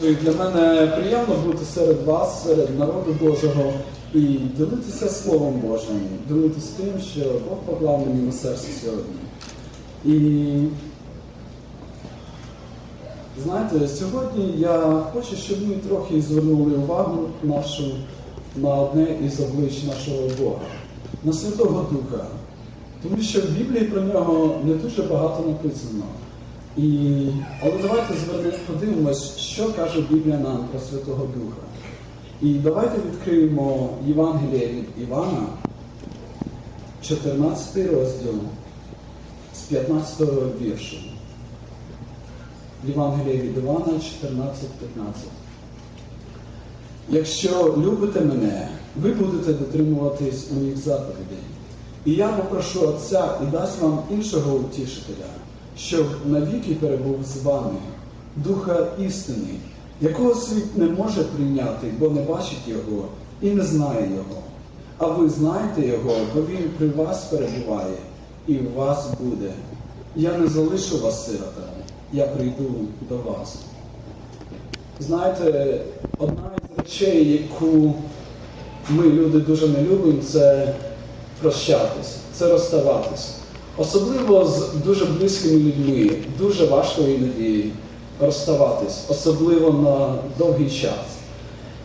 Для мене приємно бути серед вас, серед народу Божого і ділитися Словом Божим, ділитися тим, що Бог поклав мені на серце сьогодні. І знаєте, сьогодні я хочу, щоб ми трохи звернули увагу нашу на одне із облич нашого Бога, на Святого Духа. Тому що в Біблії про нього не дуже багато написано. І... Але давайте подивимось, що каже Біблія нам про Святого Духа. І давайте відкриємо Євангеліє від Івана, 14 розділ з 15 віршу. Євангеліє від Івана 14-15. Якщо любите мене, ви будете дотримуватись моїх заповідей. І я попрошу Отця і дасть вам іншого утішителя, щоб навіки перебув з вами, Духа істини, якого світ не може прийняти, бо не бачить його і не знає його. А ви знаєте його, бо він при вас перебуває і в вас буде. Я не залишу вас сиротами, я прийду до вас. Знаєте, одна із речей, яку ми, люди, дуже не любимо, це прощатись, це розставатись. Особливо з дуже близькими людьми, дуже важко іноді розставатись, особливо на довгий час.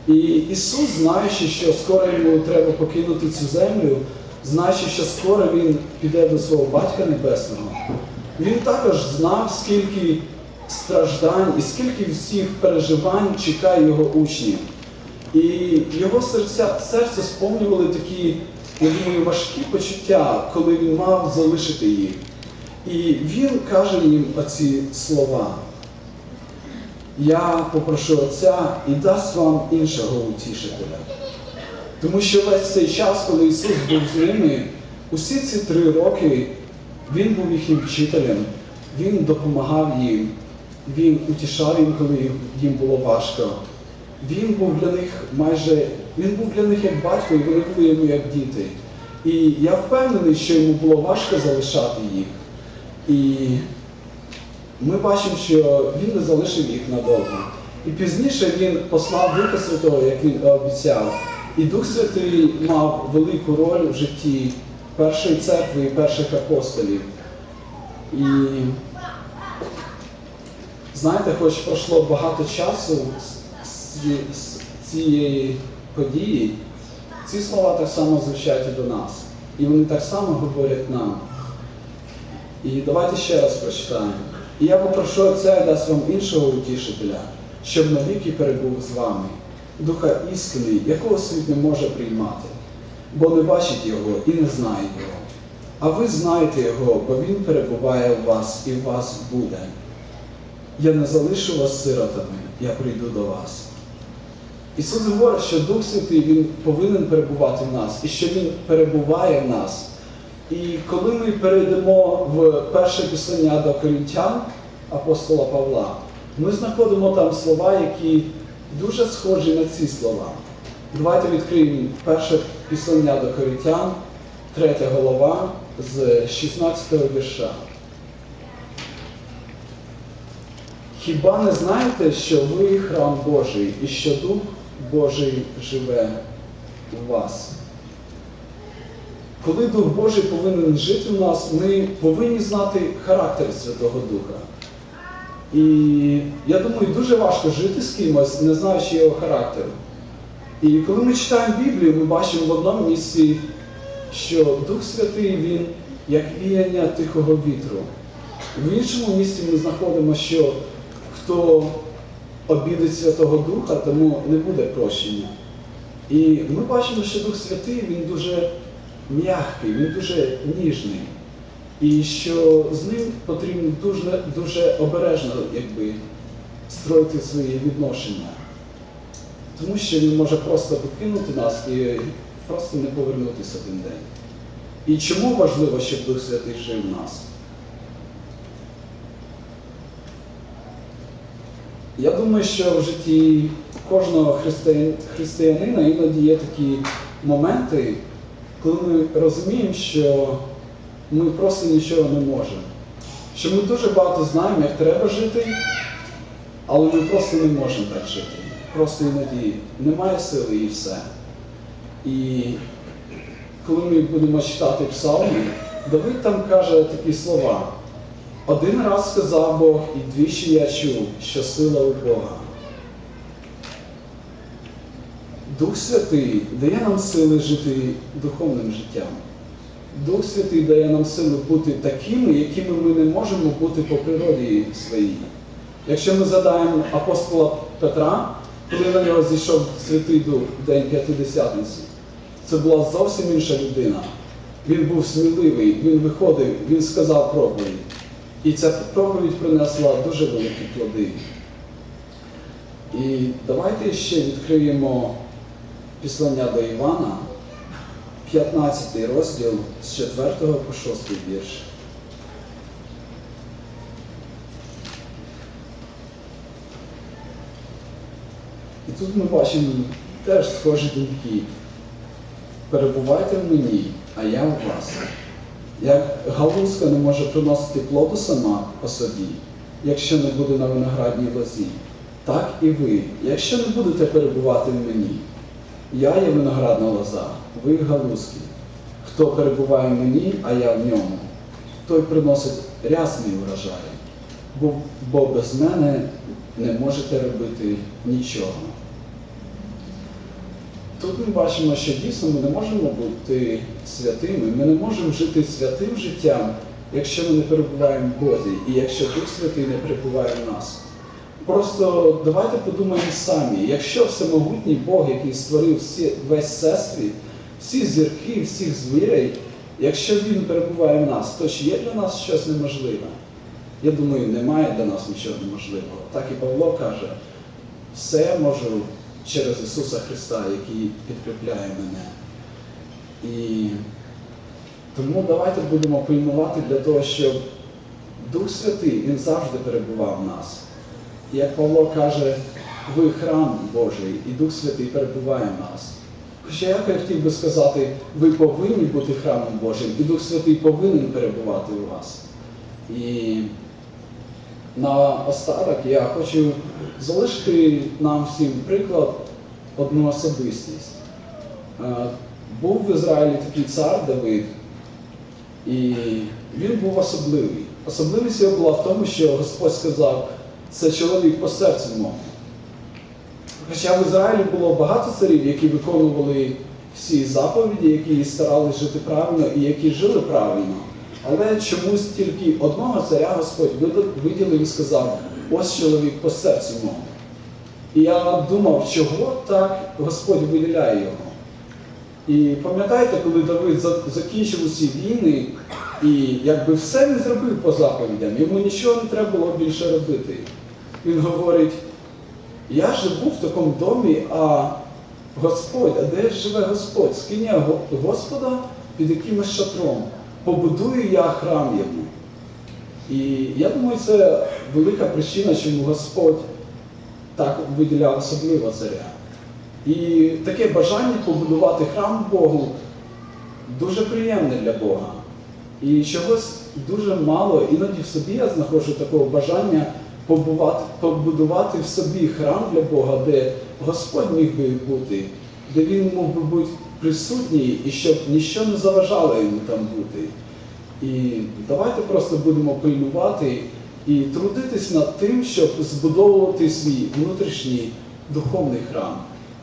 І Ісус, знаючи, що скоро йому треба покинути цю землю, знаючи, що скоро Він піде до свого Батька Небесного, Він також знав, скільки страждань і скільки всіх переживань чекає його учнів. І його серця, серце сповнювали такі, я думаю, важкі почуття, коли він мав залишити їх. І він каже їм оці слова. Я попрошу Отця і дасть вам іншого утішителя. Тому що весь цей час, коли Ісус був з ними, усі ці три роки Він був їхнім вчителем, Він допомагав їм, Він утішав їм, коли їм було важко. Він був для них майже, він був для них як батько, і вони були йому як діти. І я впевнений, що йому було важко залишати їх. І ми бачимо, що він не залишив їх надовго. І пізніше він послав Духа Святого, як він обіцяв. І Дух Святий мав велику роль в житті першої церкви і перших апостолів. І знаєте, хоч пройшло багато часу з, цієї події, ці слова так само звучать і до нас. І вони так само говорять нам. І давайте ще раз прочитаємо. І я попрошу Отця і дасть вам іншого утішителя, щоб навіки перебув з вами, Духа істини, якого світ не може приймати, бо не бачить його і не знає його. А ви знаєте його, бо він перебуває в вас і в вас буде. Я не залишу вас сиротами, я прийду до вас. Ісус говорить, що Дух Святий Він повинен перебувати в нас, і що Він перебуває в нас. І коли ми перейдемо в перше писання до Корінтян апостола Павла, ми знаходимо там слова, які дуже схожі на ці слова. Давайте відкриємо перше писання до Корінтян, третя голова з 16 вірша. Хіба не знаєте, що ви храм Божий і що Дух Божий живе у вас? Коли Дух Божий повинен жити в нас, ми повинні знати характер Святого Духа. І я думаю, дуже важко жити з кимось, не знаючи його характеру. І коли ми читаємо Біблію, ми бачимо в одному місці, що Дух Святий, Він як віяння тихого вітру. В іншому місці ми знаходимо, що хто обідить Святого Духа, тому не буде прощення. І ми бачимо, що Дух Святий він дуже м'який, він дуже ніжний. І що з ним потрібно дуже, дуже обережно якби, строїти свої відношення. Тому що він може просто покинути нас і просто не повернутися один день. І чому важливо, щоб Дух Святий жив в нас? Я думаю, що в житті кожного християн- християнина іноді є такі моменти, коли ми розуміємо, що ми просто нічого не можемо. Що ми дуже багато знаємо, як треба жити, Але ми просто не можемо так жити. Просто іноді немає сили і все. І коли ми будемо читати псалми, Давид там каже такі слова. Один раз сказав Бог, і двічі я чув, що сила у Бога. Дух Святий дає нам сили жити духовним життям. Дух Святий дає нам сили бути такими, якими ми не можемо бути по природі своїй. Якщо ми згадаємо апостола Петра, коли на нього зійшов Святий Дух в День П'ятидесятниці, це була зовсім інша людина. Він був сміливий, він виходив, він сказав проповідь. І ця проповідь принесла дуже великі плоди. І давайте ще відкриємо післання до Івана, 15 розділ з 4 по 6 вірш. І тут ми бачимо теж схожі думки. Перебувайте в мені, а я в вас. Як галузка не може приносити плоду сама по собі, якщо не буде на виноградній лозі, так і ви, якщо не будете перебувати в мені. Я є виноградна лоза, ви галузки. Хто перебуває в мені, а я в ньому, той приносить рясний урожай, бо, бо без мене не можете робити нічого. Тут ми бачимо, що дійсно ми не можемо бути святими, ми не можемо жити святим життям, якщо ми не перебуваємо в Бозі, і якщо Дух Святий не перебуває в нас. Просто давайте подумаємо самі, якщо всемогутній Бог, який створив всі, весь всесвіт, всі зірки, всіх звірей, якщо Він перебуває в нас, то чи є для нас щось неможливе? Я думаю, немає для нас нічого неможливого. Так і Павло каже, все можу через Ісуса Христа, який підкріпляє мене. І тому давайте будемо пильнувати для того, щоб Дух Святий Він завжди перебував в нас. Як Павло каже, ви храм Божий, і Дух Святий перебуває в нас. Хоча я хотів би сказати, ви повинні бути храмом Божим, і Дух Святий повинен перебувати у вас. І на остаток я хочу залишити нам всім приклад одну особистість. Е, Був в Ізраїлі такий цар Давид, і він був особливий. Особливість його була в тому, що Господь сказав, це чоловік по серцю мому. Хоча в Ізраїлі було багато царів, які виконували всі заповіді, які старалися жити правильно і які жили правильно. Але чомусь тільки одного царя Господь виділив і сказав, ось чоловік по серцю мому. І я думав, чого так Господь виділяє його. І пам'ятаєте, коли Давид закінчив усі війни, і якби все він зробив по заповідям, йому нічого не треба було більше робити. Він говорить, я живу в такому домі, а Господь, а де живе Господь? Скиня Господа під якимось шатром. Побудую я храм йому. І я думаю, це велика причина, чому Господь так виділяв особливо царя. І таке бажання побудувати храм Богу дуже приємне для Бога. І чогось дуже мало, іноді в собі я знаходжу такого бажання побувати, побудувати в собі храм для Бога, де Господь міг би бути, де Він мог би бути присутній і щоб ніщо не заважало йому там бути. І давайте просто будемо пильнувати і трудитись над тим, щоб збудовувати свій внутрішній духовний храм,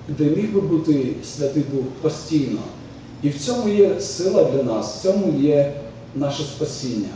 де міг би бути Святий Дух постійно. І в цьому є сила для нас, в цьому є наше спасіння.